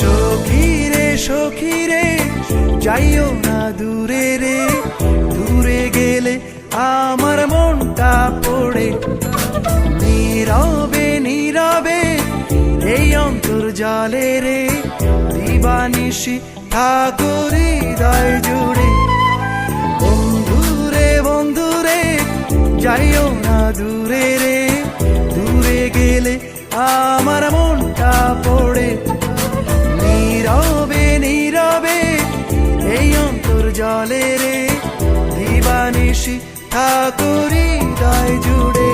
সখী রে সখী রে যাইও না দূরে রে। দূরে গেলে আমার মনটা পড়ে। নীরবে নীরবে, এই অন্তর জলে রে। দিবানিশি ঠাকুর হৃদয় জুড়ে। বন্ধুরে বন্ধুরে, যাইও না দূরে রে। দূরে গেলে আমার মনটা জলে রে দিবানিশি ঠাকুরি দায় জুড়ে।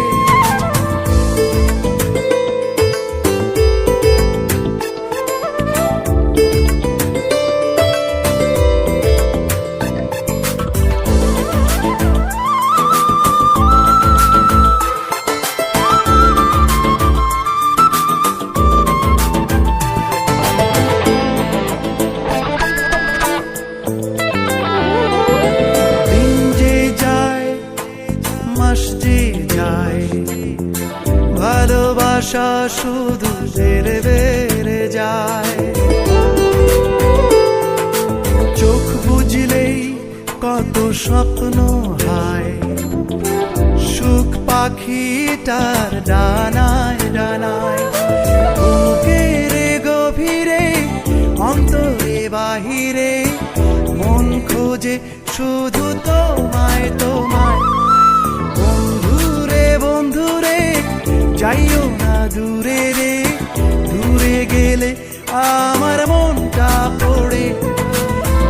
ভালোবাসা শুধু বেড়ে বেড়ে যায়। চোখ বুঝলেই কত স্বপ্ন হায়। সুখ পাখিটার ডানায় ডানায়। বুকের গভীরে, অন্তরে বাহিরে। মন খোঁজে শুধু তোমায় তোমায় দূরে রে, দূরে গেলে আমার মনটা পড়ে।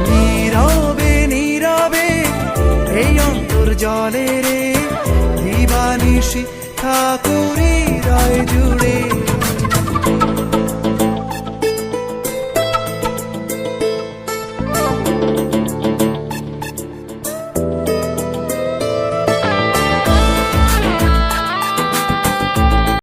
নীরবে নীরবে, এই অন্তর জলে রে, দিবানিশি হৃদয় জুড়ে।